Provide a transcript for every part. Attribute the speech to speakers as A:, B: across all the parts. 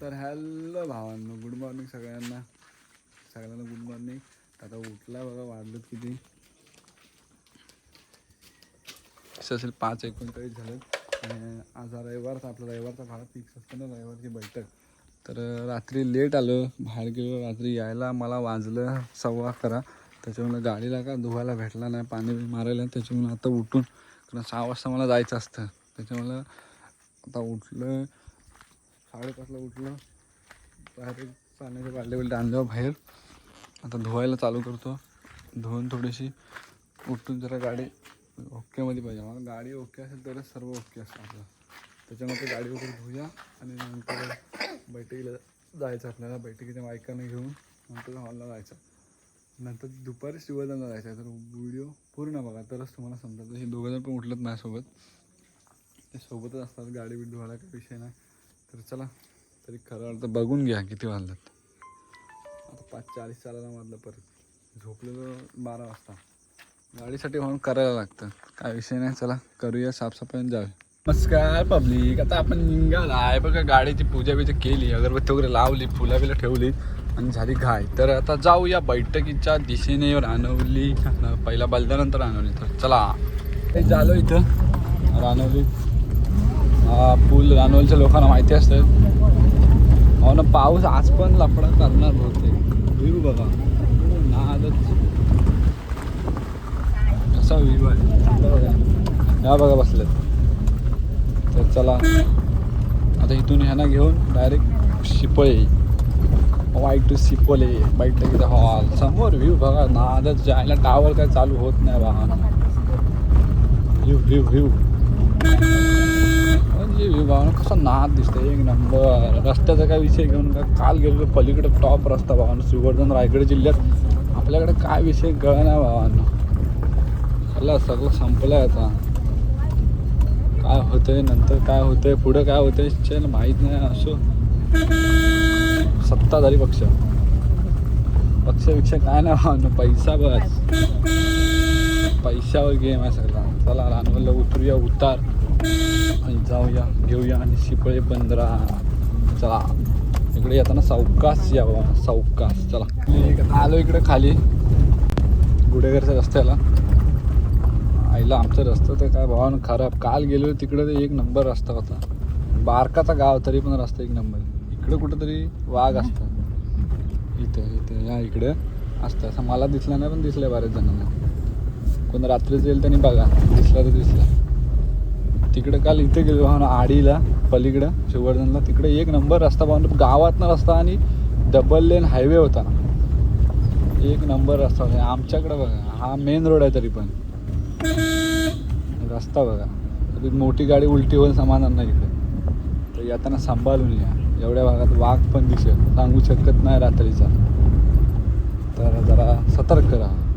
A: तर हॅलो भावांनो good morning सगळ्यांना. सगळ्यांना गुड मॉर्निंग. आता उठला बघा वाजलं किती. असेल पाच एकोणचाळीस झालं. आणि आज हा रविवारचा आपला रविवारचा भाडा फिक्स असतो ना रविवारची बैठक. तर रात्री लेट आलो बाहेर गेलो रात्री यायला मला वाजलं सव्वा अकरा. त्याच्यामुळे गाडीला का धुवायला भेटला नाही पाणी बी मारायला त्याच्यामुळे आता उठून कारण सहा वाजता मला जायचं असतं. त्याच्यामुळं आता उठलं साडेपाचला उठलं. बाहेर पाण्याचे बाल्ले बिल्ले आणल्यावर बाहेर. आता धुवायला चालू करतो. धुवून थोडीशी उठून जरा गाडी ओकेमध्ये पाहिजे. मला गाडी ओके असेल तरच सर्व ओके असतं आपलं. त्याच्यामध्ये गाडी वगैरे धुया आणि नंतर बैठकीला जायचं आपल्याला. बैठकीच्या बायकांना घेऊन नंतर हॉलला जायचं. नंतर दुपारी शिवदांना जायचं आहे. तर व्हिडिओ पूर्ण बघा. तरच तुम्हाला समजा हे दोघंजण पण उठलत माझ्यासोबत. ते सोबतच असतात. गाडी बीट धुवायला काही विषय नाही. तर चला तरी खरं वाटतं बघून घ्या किती वाजलात. आता पाच चाळीस चालायला वाजलं परत. झोपलेलो बारा वाजता. गाडीसाठी म्हणून करायला लागतं. काय विषय नाही चला करूया साफसफाई जाऊ जाऊया. नमस्कार पब्लिक आता आपण निघाला आहे. बघा गाडीची पूजा बिजा केली अगरबत्ती वगैरे लावली फुला बिला ठेवली आणि झाली घाय तर आता जाऊया बैठकीच्या दिशेने रानवली पहिला बलदानंतर रानवली तर चला. हे झालो इथं. रानवली. हा पूल रानवलच्या लोकांना माहिती असतं. हो ना पाऊस आज पण लफडा करणार बहुतेक. व्ह्यू बघा. नादच कसा व्ह्यू आहे. बघा या बघा बसलेत. तर चला. आता इथून ह्यांना घेऊन डायरेक्ट शिपळे. वाईट टू सिपोले बैठकीचा हॉल समोर व्ह्यू बघा. नादच जायला टावर काय चालू होत नाही बघा व्ह्यू व्ह्यू व्ह्यू म्हणजे व्ह्यू कसं नाद दिसतोय एक नंबर. रस्त्याचा काय विषय घेऊन का काल गेलेलो पलीकडे टॉप रस्ता भावानं श्रीवर्धन रायगड जिल्ह्यात. आपल्याकडे काय विषय गळ नाही भावानं. चला सगळं संपलंय आता. काय होतंय नंतर काय होतंय पुढं काय होतंय चल माहीत नाही असो. सत्ताधारी पक्ष. पक्षपेक्षा काय नाही भावानं पैसा बस. पैशावर गेम आहे सगळा. चला रानवलं उतरूया उतार. आणि जाऊया घेऊया आणि शिपळे बंदरा. चला. इकडे येताना सावकाश यावं सावकास चला. आलो इकडे खाली. गुडेघरच्या रस्त्याला. आईला आमचा रस्ता तर काय भावानं खराब. काल गेलो तिकडे तर एक नंबर रस्ता होता. बारकाचा गाव तरी पण रस्ता एक नंबर. इकडे कुठंतरी वाघ असतं. इथं इथं या इकडे असतं. असं मला दिसलं नाही पण दिसलं बऱ्याच जणांना. कोण रात्रीच येईल त्यांनी बघा दिसला तर दिसला. तिकडं काल इथे गेलो ना आडीला पलीकडं शिवर्धनला तिकडे एक नंबर रस्ता भावना गावातनं रस्ता आणि डबल लेन हायवे होता एक नंबर रस्ता होता. आमच्याकडं बघा हा मेन रोड आहे तरी पण. रस्ता बघा. मोठी गाडी उलटी होईल समाधान नाही इकडे. तर येताना सांभाळून या. एवढ्या भागात वाघ पण दिसेल. सांगू शकत नाही रात्रीचा. तर जरा सतर्क राहा.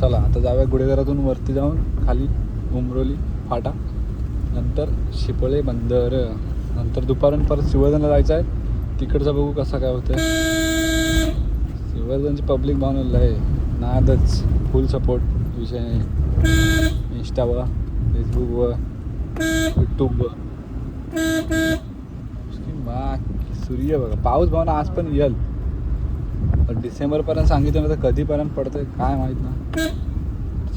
A: चला आता जाऊया गुडेघरातून वरती जाऊन खाली उमरोली फाटा नंतर शिपळे बंदर. नंतर दुपारून परत शिवर्धनला जायचं आहे. तिकडचं बघू कसा काय होतं शिवर्धनची पब्लिक बनवलं आहे. नादच फुल सपोर्ट विषय नाही इंस्टावर फेसबुकवर यूट्यूबवर बाकी सूर्य बघा. पाऊस भावना आज पण येईल पण डिसेंबरपर्यंत सांगितलं तर कधीपर्यंत पडतंय काय माहीत ना.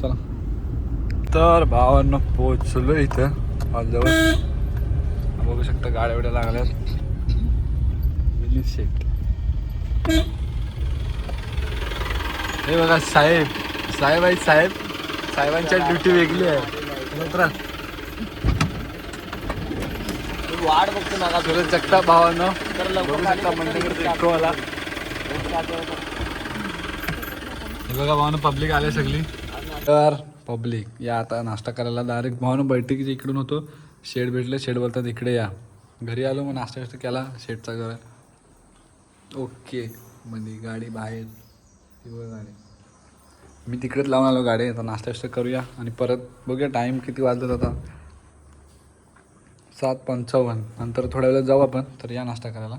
A: चला. तर भावांना पोचलो इथं हॉलजवळ बघू शकता गाड्या बिड्या लागल्यात. मिनी शेट. हे बघा साहेब. साहेब. आहेत साहेब साहेबांच्या ड्युटी वेगळी आहे.
B: वाट बघतो ना
A: सुरज जगताप भावानं.
B: तर लवकर
A: इकोवाला हे बघा भावानं पब्लिक आले सगळी. तर पब्लिक या आता नाश्ता करायला डायरेक्ट भावानं बैठकीच्या इकडून होतो. शेड भेटलं शेड बोलतात इकडे या. घरी आलो मग नाश्ता बिष्टा केला शेडचा घर. ओके मध्ये गाडी बाहेर ती गाडी. मी तिकडेच लावून आलो गाडी आता नाश्ता बिष्टा करूया. आणि परत बघूया टाईम किती वाजत आता. सात पंचावन्न. नंतर थोड्या वेळेला जाऊ आपण तर या नाश्ता करायला.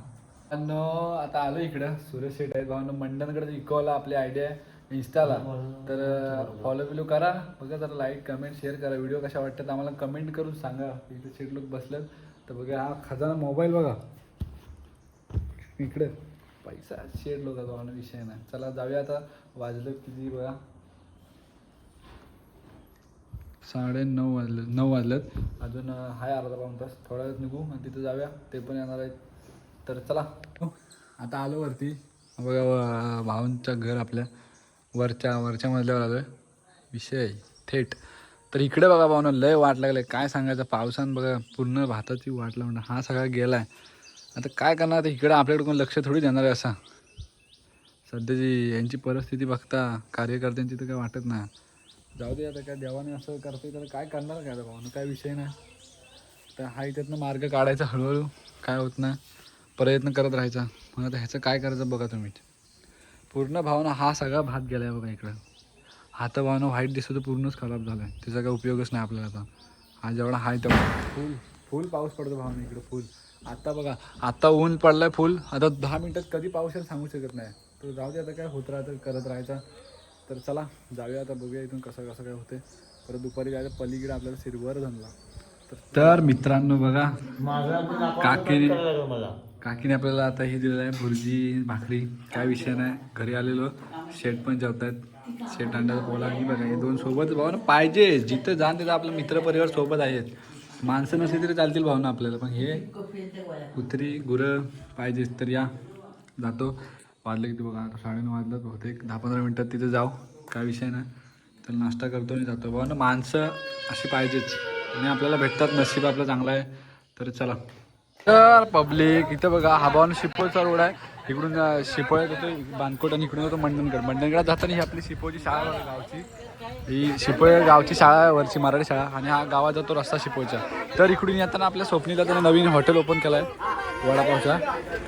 A: आता आलो इकडं. सुरेश शेट आहेत भावनं. मंडणकडे इकोला आपली आयडिया आहे. इन्स्टाला. तर फॉलो बिलो करा. बघा जरा लाईक कमेंट शेअर करा. व्हिडिओ कशा वाटतात आम्हाला कमेंट करून सांगा. इथे शेट लोक बसलेत. तर बघा हा खजाना मोबाईल बघा. इकडे. पैसा शेड होता तो विषय नाही. चला जाऊया आता. वाजलं किती बघा? साडे नऊ वाजले नऊ वाजलेत. अजून आहे अर्धा पाऊन तास. थोड्या वेळात निघू आणि तिथं जाऊया. ते पण येणार आहेत. तर चला. हो, आता आलो वरती. बघा भाऊंचं घर आपल्या वरच्या वरच्या मजल्यावर आलोय. विषय थेट. तर इकडे बघा भाऊनं लय वाट लागलं. काय सांगायचं? पावसानं बघा पूर्ण भाताची वाट लावणं हा सगळा गेलाय. आता काय करणार? आता इकडे आपल्याकडे कोण लक्ष थोडी देणार आहे असा. सध्याची यांची परिस्थिती बघता कार्यकर्त्यांची तर काय वाटत नाही. जाऊ दे आता काय देवाने असं करते तर काय करणार काय आता भाऊनं? काय विषय नाही. तर हा इथं मार्ग काढायचा हळूहळू. काय होत नाही. प्रयत्न करत राहायचा. मग आता ह्याचं काय करायचं बघा तुम्ही. पूर्ण भावना हा सगळा भात गेलाय बघा इकडं. हाता भावना व्हाईट दिसतो पूर्णच खराब झालाय. त्याचा काय उपयोगच नाही आपल्याला आता. हा जेवढा हाय तेवढा. फुल फुल पाऊस पडतो भावना इकडं फुल. आता बघा आता ऊन पडलाय फुल. आता दहा मिनिटात कधी पाऊस येईल सांगू शकत नाही. तर जाऊ दे आता काय होत राहतं करत राहायचा. तर चला जाऊया आता बघूया इथून कसं कसं काय होते परत दुपारी जायचं पलीकडे आपल्याला सिरवर धनला तर मित्रांनो बघा काकीने काकीने आपल्याला आता हे दिलेलं आहे भुर्जी भाकरी काय विषय नाही घरी आलेलो. शेट पण जेवतात. शेट अंडा पोला ही बघा हे दोन सोबत भावना पाहिजे. जिथं जाण तिथं आपलं मित्र परिवार सोबत आहेत. माणसं नसली तरी चालतील भावना आपल्याला. पण हे कुत्री गुरं पाहिजेच तर या. जातो. वाजले किती बघा आता साडेनऊ वाजलं बहुतेक. दहा पंधरा मिनटात तिथे जाऊ. काय विषय नाही तर नाश्ता करतो आणि जातो. भाऊ ना माणसं अशी पाहिजेच. आणि आपल्याला भेटतात. नशीब आपलं चांगलं आहे. तर चला. तर पब्लिक इथं बघा हा भावानं शिपोळचा रोड आहे. इकडून शिपोळ येतो बानकोट आणि इकडून येतो मंडणगड. मंडणगडात जाताना ही आपली शिपोची शाळा गावची. ही शिपोळे गावची शाळा आहे वरची मराठी शाळा. आणि हा गावात जातो रस्ता शिपोळचा. तर इकडून येताना आपल्या स्वप्नीला जाताना नवीन हॉटेल ओपन केलं आहे वडापावचा.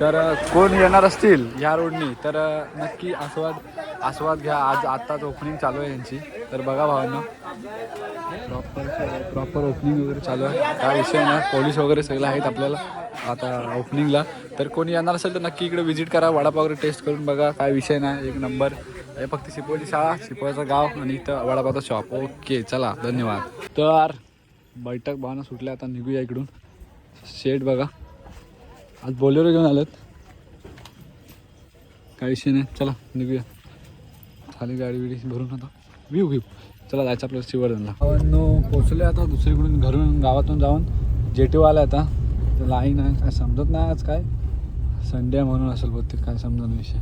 A: तर कोण येणार असतील ह्या रोडनी तर नक्की आस्वाद आस्वाद घ्या. आज आत्ताच ओपनिंग चालू आहे यांची. तर बघा भावांना. प्रॉपर प्रॉपर ओपनिंग वगैरे चालू आहे. काय विषय नाही. पोलीस वगैरे सगळं आहेत आपल्याला. आता ओपनिंगला तर कोणी येणार असेल तर नक्की इकडे व्हिजिट करा. वडापाव वगैरे टेस्ट करून बघा. काय विषय नाही. एक नंबर हे फक्त शिपोळची शाळा शिपोळचं गाव आणि इथं वडापावचा शॉप ओके चला. धन्यवाद. तर बैठक भावना सुटल्या. आता निघूया इकडून. शेट बघा. आज बोलेरो घेऊन आलेत. काय विषय नाही. चला निघूया. खाली गाडी बिडी भरून आता. व्ह्यू घेऊ चला जायचं आपलं शिवर्धनला गावांनो पोचले आता दुसरीकडून घरून गावातून जाऊन. जेटीओ आला आता. लाईन आहे. काय समजत नाही आज काय? संडे म्हणून असेल बहुतेक काय समजत विषय.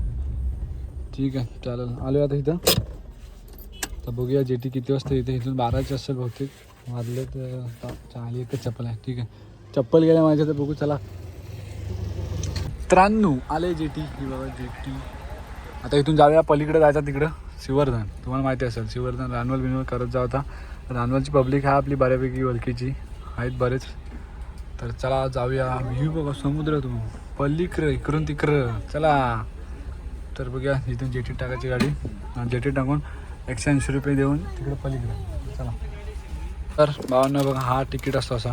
A: ठीक आहे चालेल. आलो आता इथं. तर बघूया जेटी किती वाजता इथे इथून बाराची असेल बहुतेक. वाजले तर आता चाली एकच चप्पल आहे. ठीक आहे. चप्पल गेल्या माझ्या तर बघू चला. त्र्याण्णव. आले जेटी बाबा जेटी आता इथून जाऊया. पलीकडे जायचं तिकडं. शिवर्धन तुम्हाला माहिती असेल शिवर्धन रानवल बिनवल करत जा होता. रानवलची पब्लिक आहे आपली बऱ्यापैकी ओळखीची. आहेत बरेच. तर चला जाऊया. व्ह्यू बघा समुद्र तू. पलीकडं इकडून तिकडं. चला. तर बघूया इथून जेटी टाकायची गाडी. जेटी टाकून एकशे ऐंशी रुपये देऊन तिकडे पलीकडे. चला. तर भावांना बघा हा तिकीट असतो असा.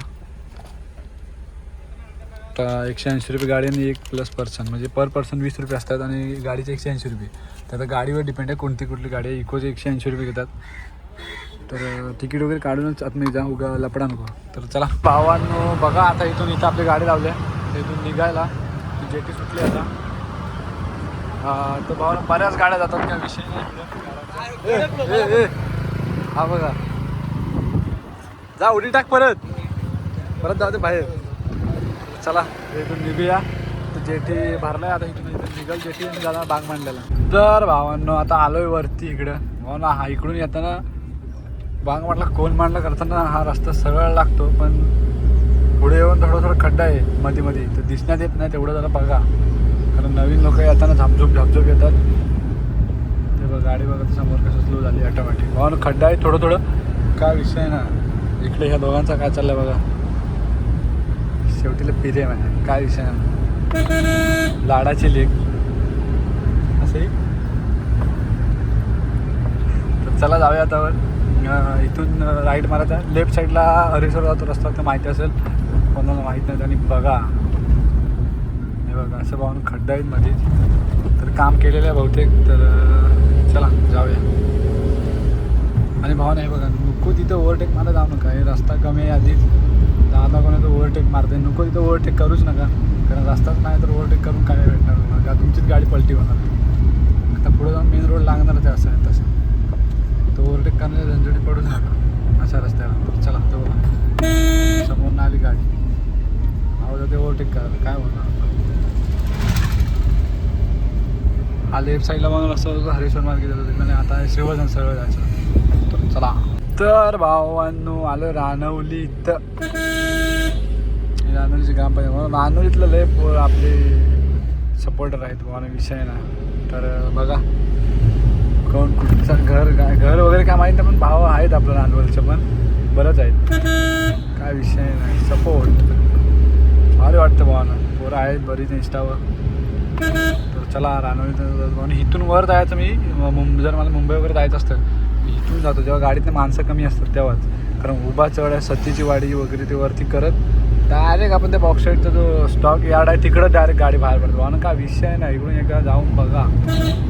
A: आता एकशे ऐंशी रुपये गाडी आणि एक प्लस पर्सन म्हणजे पर पर्सन वीस रुपये असतात आणि गाडीचे एकशे ऐंशी रुपये. तर आता गाडीवर डिपेंड आहे कोणती कुठली गाडी आहे. इकोचे एकशे ऐंशी रुपये घेतात. तर तिकीट वगैरे काढूनच आत नाही जा. उगा लपडा नको. तर चला पावांनो बघा आता इथून इथं आपली गाडी लावली आहे. इथून निघायला. ती जेटी सुटली आता. तर भावाला बऱ्याच गाड्या जातात त्या विषय. नाही हा बघा. जा उडी टाक परत. परत जाऊ दे बाहेर. चला इथून निघूया. जेठी भरलाय आता इथून इथून निघल जेठी आणि झाला बाग मांडलेला. तर भावांनो आता आलोय वरती इकडं. हो ना हा इकडून येताना बाग मांडला कोण मांडला करताना हा रस्ता सरळ लागतो पण पुढे येऊन थोडं थोडं खड्डा आहे मध्ये मध्ये तर दिसण्यात येत नाही तेवढं जरा बघा. कारण नवीन लोक येताना झापझूप झापझूप येतात. ते बघ गाडी बघत समोर कसं स्लो झाली ऑटोमॅटिक. भावानं खड्डा आहे थोडं थोडं काय विषय ना? इकडे ह्या दोघांचा काय चाललाय बघा. शेवटीला पिरे आहे काय विषय नाही लाडाची लेख असे तर चला जाऊया आता इथून राईट मारायचा लेफ्ट साईडला हरिसर जातो रस्ता तर माहिती असेल. कोणाला माहीत नाही आणि बघा. हे बघा असं पाहून खड्डा आहेत मध्ये तर काम केलेलं आहे बहुतेक. तर चला जाऊया. आणि भावना हे बघा नको तिथं ओव्हरटेक मला जाऊ नका. हे रस्ता कमी आहे आधीच. दादा कोणाचं ओव्हरटेक मारते नको तिथं ओव्हरटेक करूच नका. कारण रस्ताच नाही तर ओव्हरटेक करून काय भेटणार तुम्हाला? का तुमचीच गाडी पलटी होणार? आता पुढे जाऊन मेन रोड लागणारच ते असं आहे तसं. तो ओव्हरटेक करण्याच्या झंझटी पडून जाणार अशा रस्त्याला. तर चला तो बघा. समोर आली गाडी. आवाज ते ओव्हरटेक करा. काय होणार? हा लेफ्ट साईडला मग असं हरेश्वर मार्ग जातो तिकडे म्हणजे आता शिवजन सरळ जायचं. चला. तर भावांनो आलं रानवली इथं काम पाहिजे. म्हणून रानवलीतलं लय पोर आपले सपोर्टर आहेत भावाने विषय ना. तर बघा. कोण कुठचं घर काय घर वगैरे काय माहीत नाही पण भाव आहेत आपलं रानवलचे पण बरंच आहेत. काय विषय नाही सपोर्ट भारी वाटतं भावानं पोरं आहेत बरीच इंस्टावर तर चला रानवली आणि इथून वर जायचं मी मुंबई जर मला मुंबई वगैरे जायचं असतं मी इथून जातो. जेव्हा गाडीतले माणसं कमी असतात तेव्हाच. कारण उभा चढ आहे सतीची वाडी वगैरे ते वरती करत डायरेक्ट आपण त्या बॉक्साईडचा जो स्टॉक यार्ड आहे तिकडं डायरेक्ट गाडी बाहेर पडतो. आणि काय विषय नाही इकडून एकदा जाऊन बघा.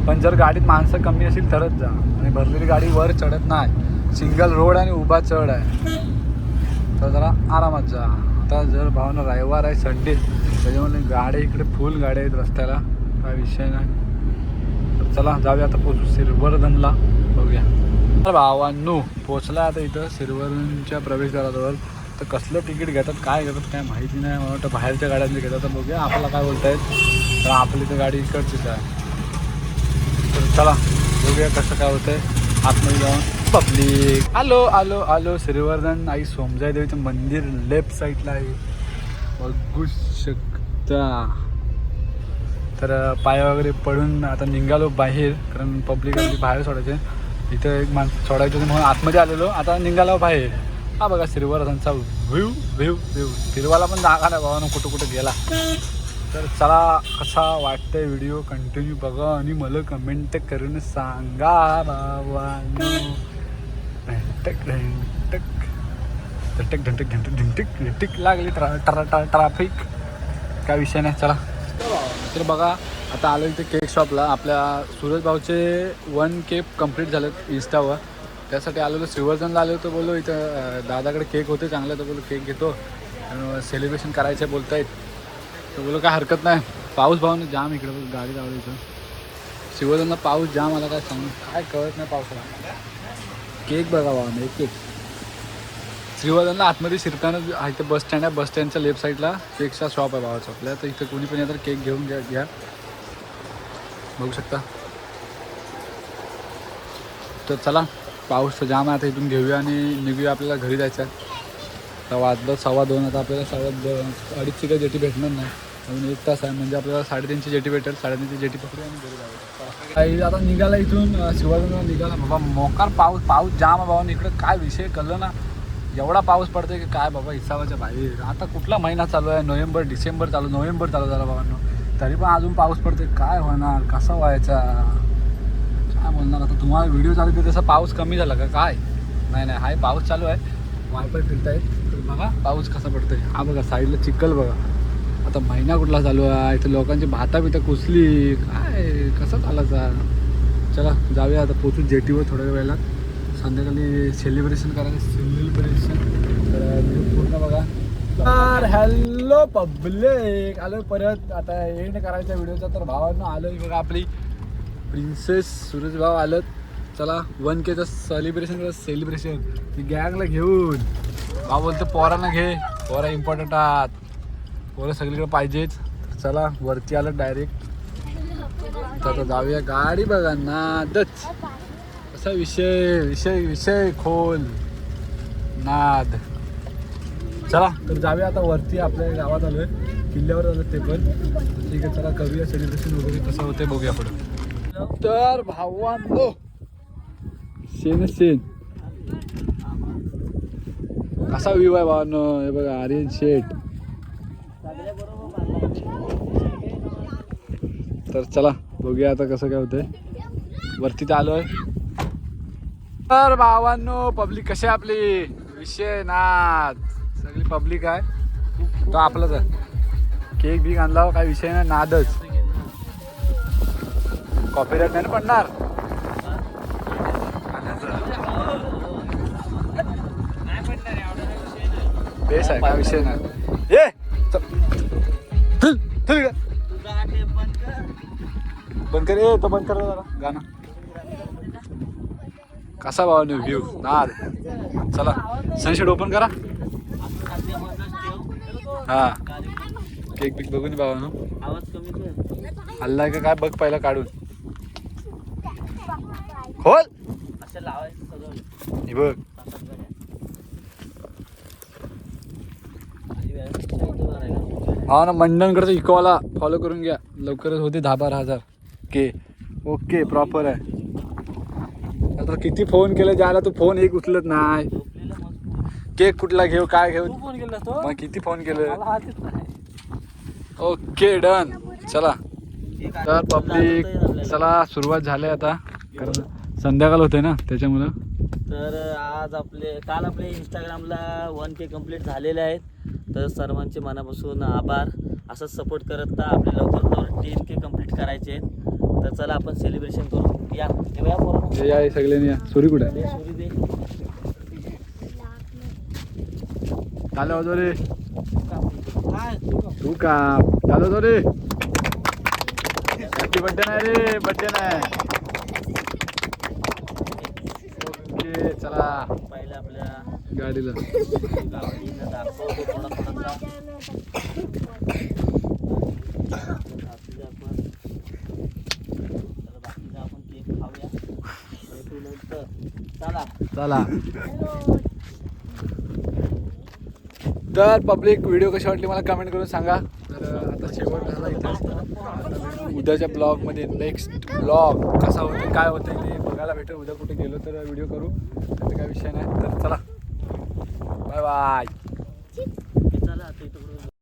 A: पण जर गाडीत माणसं कमी असेल तरच जा. आणि भरलेली गाडी वर चढत नाही. सिंगल रोड आणि उभा चढ आहे. तर जरा आरामात जा. आता जर भावना रविवार आहे संडे त्याच्यामुळे गाड्या इकडे फुल गाड्या आहेत रस्त्याला. काय विषय नाही. तर चला जाऊया आता पोचू सिरवर्धनला बघूया. तर भावांनो पोचला आता इथं सिरवर्धनच्या प्रवेशद्वाराजवळ. तर कसलं तिकीट घेतात काय घेतात काय माहिती नाही. मला वाटतं बाहेरच्या गाड्यांनी घेतात. तर बघूया आपल्याला काय बोलतायत. तर आपली तर गाडी इकडचीच आहे. तर चला बघूया कसं काय होतंय. आतमध्ये जाऊन पब्लिक. आलो आलो आलो. श्रीवर्धन आई सोमजाई देवीचं मंदिर लेफ्ट साईडला आहे. बघू शकता. तर पाय वगैरे पडून आता निघालो बाहेर कारण पब्लिक आपली बाहेर सोडायचे. इथं एक माणसं सोडायचं म्हणून आतमध्ये आलेलो. आता निघालो बाहेर. हा बघा श्रीवर्धनचा व्ह्यू व्ह्यू व्ह्यू फिरवाला पण जागा नाही बाबा कुठं कुठं गेला. तर चला कसा वाटतंय व्हिडिओ कंटिन्यू बघा आणि मला कमेंट करून सांगा बाबांनो ढंटक ढंटक ढंटक ढंटक ढंटक ढंटक ढंटक लागली ट्रा ट्रा ट्रा ट्राफिक काय विषय नाही चला. तर बघा आता आलो इथे केक शॉपला आपल्या सूरज भाऊचे वन केक कंप्लीट झालं इन्स्टावर त्यासाठी आलेलो श्रीवर्धनला आलो तर बोललो इथं दादाकडे केक होते चांगला. तर बोललो केक घेतो. सेलिब्रेशन करायचं बोलतायत. तर बोललो काय हरकत नाही. पाऊस भाऊन जाम इकडे बोल गाडी लावली इथं. शिवजनला पाऊस जाम आला काय सांगू? काय कळत नाही पावसाला. केक बघा भावाने एक केक. श्रीवर्धनला आतमध्ये शिरताना इथं बस स्टँड आहे बस स्टँडच्या लेफ्ट साईडला केकचा शॉप आहे भावाचा आपल्या. तर इथं कोणी पण येतात केक घेऊन घ्या घ्या. बघू शकता. तर चला. पाऊस तर जाम आहे आता इथून घेऊया आणि निघूया आपल्याला घरी जायचं आहे. तर वाजलं सव्वा दोन आता आपल्याला सव्वा दोन अडीचची काही जेटी भेटणार नाही. अजून एक तास आहे म्हणजे आपल्याला साडेतीनची जेटी भेटेल. साडेतीनची जेटी पकडू आणि घरी जाऊ काही आता निघाला इथून शिवाजीला निघाला. बाबा मोकार पाऊस पाऊस जाम आहे बाबा. इकडं काय विषय कळलं ना. एवढा पाऊस पडतोय की काय बाबा हिसाबाच्या बाहेर. आता कुठला महिना चालू आहे? नोव्हेंबर डिसेंबर चालू नोव्हेंबर चालू झाला बाबांनो. तरी पण अजून पाऊस पडतोय. काय होणार? कसा व्हायचा? बोलणार आता? तुम्हाला व्हिडिओ चालू की तसा पाऊस कमी झाला का? काय? नाही नाही हाय पाऊस चालू आहे. वायफाय फिरतायत. तर बघा पाऊस कसा पडतोय. हा बघा साईडला चिखल बघा. आता महिना कुठला चालू आहे? इथे लोकांची भाता बिता कुसली. काय? कसं चालायचा? चला जाऊया आता. पोचू जेटीवर थोड्या वेळेला. संध्याकाळी सेलिब्रेशन करायचं सेलिब्रेशन तर पूर्ण बघा. तर हॅलो पब्लिक आलो परत. आता एंड करायचा व्हिडिओचा तर भावांना आलो बघा आपली. प्रिन्सेस सूरज भाऊ आलं चला वन केचं सेलिब्रेशन सेलिब्रेशन ती गँगला घेऊन. भाऊ बोलतो पोरांना घे. पोरा इम्पॉर्टंट आहात. पोरं सगळीकडे पाहिजेच चला वरती आलं डायरेक्ट तर आता जाऊया गाडी बघा नादच असा विषय विषय विषय खोल. नाद. चला तर जाऊया आता वरती. आपल्या गावात आलोय. किल्ल्यावर आलो ते पण. ठीक आहे चला करूया सेलिब्रेशन वगैरे. कसं होते बघूया पुढे. तर भावांनो सेन सेन. कसा व्ह्यू आहे भावांनो? हे बघा आर्यन शेट तर चला बघूया आता कसं काय होतंय. वरती तर आलोय. तर भावांनो पब्लिक कशी आहे आपली? विषय नाद सगळी पब्लिक आहे. तो आपलाच आहे. केक बीक आणला काय विषय नाही नादच. कॉपीराईट नाही ना पडणार? बेस आहे काय विषय नाही. ये चल.
C: बंद कर.
A: ए तो बंद कर जरा. गाणं. कसा भावाने व्ह्यू नाद चला. सनशेड ओपन करा. हा. केक बिक बघून भावानो
C: आवाज कमी कर
A: हल्लाय का? काय? बघ पहिला काढून खोल
C: असं लावायचं सगळं
A: हे बघ
C: सात-आठ गाड्या. खाली वेळा शांत राहायला.
A: हा ना मंडणकडचा इकोवाला फॉलो करून घ्या. लवकरच होते दहा बारा हजार. के ओके प्रॉपर आहे. आता किती फोन केले ज्याला तू फोन एक उचलत नाही. केक कुठला घेऊ काय घेऊ?
C: फोन केला तो?
A: मग किती फोन केले? ओके डन चला. तर पब्लिक. चला सुरुवात झाली आता. कारण संध्याकाळ होते ना त्याच्यामुळं.
C: तर आज आपले काल आपले इंस्टाग्रामला वन के कंप्लीट झालेले आहेत. तर सर्वांचे मनापासून आभार. असंच सपोर्ट करत राहा आपले लवकर लवकर टेन के कंप्लीट करायचे आहेत. तर चला आपण सेलिब्रेशन करू. या पोरांनो.
A: हे आहे सगळ्यांनी या. सुरी कुठे?
C: सुरी दे.
A: चालू होतो रे. तू का? चालू होतो रे. बड्डे नाही रे बड्डे नाही ओके चला.
C: पहिलं आपल्या
A: गाडीला.
C: गावाला दाखवतो थोडा थोडासा बाकीचं आपण चला बाकीचं आपण केक खाऊया. भेटू नंतर. चला.
A: चला. तर पब्लिक व्हिडिओ कशी वाटली मला कमेंट करून सांगा. तर आता शेवट झाला इथे. उद्याच्या ब्लॉगमध्ये नेक्स्ट ब्लॉग कसा होते काय होते चला भेटू उद्या कुठे गेलो तर व्हिडिओ करू. त्याचा काय विषय नाही. तर चला. Bye bye.